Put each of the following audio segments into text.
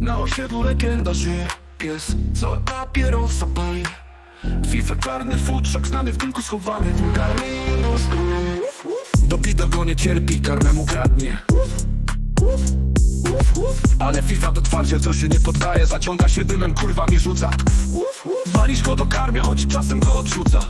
Na osiedlu legenda żyje. Pies, co papierosa pali. FIFA czarny futrzak znany w dymku schowany Karminus Dobita go nie cierpi, karmę kradnie. Ale FIFA to twardzie, co się nie poddaje Zaciąga się dymem, kurwa mi rzuca. Walisz go do karmia, choć czasem go odrzuca.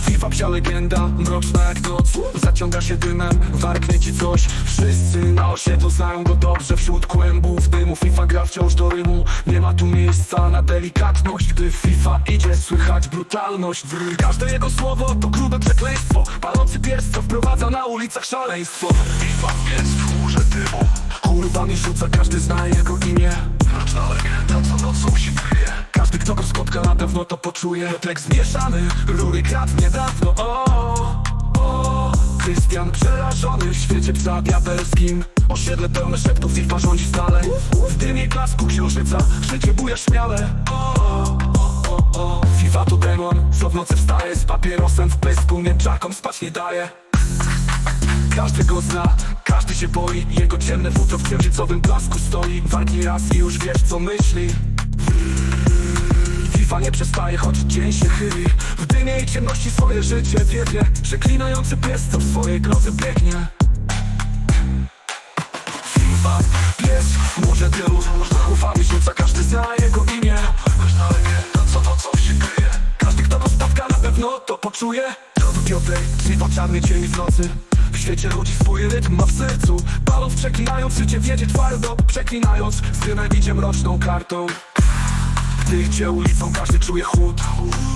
FIFA psia legenda, mroczna jak noc. Zaciąga się dymem, warknie ci coś. Wszyscy osiedlu znają go dobrze Wśród kłębów dymu FIFA gra wciąż do rymu. Nie ma tu miejsca na delikatność Gdy FIFA idzie słychać brutalność w Każde jego słowo to grube przekleństwo. Palący pies, co wprowadza na ulicach szaleństwo. FIFA jest w chmurze dymu. Mi rzuca, każdy zna jego imię. Mroczna legenda, co nocą się kryje. Każdy kto go spotka na pewno to poczuje. Tekst zmieszany, rury kradł niedawno O, o, Krystian przerażony w świecie psa diabelskim Osiedle pełne szeptów FIFA rządzi stale. W dymie blasku księżyca życie buja śmiale. FIFA to demon, co w nocy wstaje Z papierosem w pysku, mięczakom spać nie daje. Każdy go zna, każdy się boi. Jego ciemne futro w księżycowym blasku stoi. Warknij raz i już wiesz co myśli. FIFA nie przestaje, choć dzień się chyli. W dymie i ciemności swoje życie wiedzie Przeklinający pies, co w swojej drodze biegnie FIFA, pies, może tylu Ufamy rzuca, każdy zna jego imię. Ważna legenda, co to co się kryje. Każdy kto go spotka na pewno to poczuje. Do piątej, FIFA czarny dzień w nocy. W świecie ludzi swój rytm ma w sercu. Paląc przeklinając, życie wiedzie twardo. Przeklinając, z dymem mroczną kartą. Gdy idzie ulicą, każdy czuje chłód.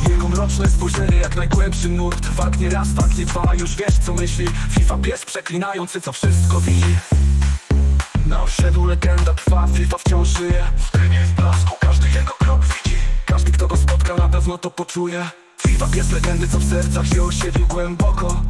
Jego mroczne spojrzenie jak najgłębszy nurt. Faknie raz, faknie dwa, już wiesz co myśli. FIFA pies przeklinający, co wszystko widzi Osiedlu legenda trwa, FIFA wciąż żyje. W dymie w blasku, każdy jego krok widzi. Każdy kto go spotka na pewno to poczuje. FIFA pies legendy, co w sercach się osiedlił głęboko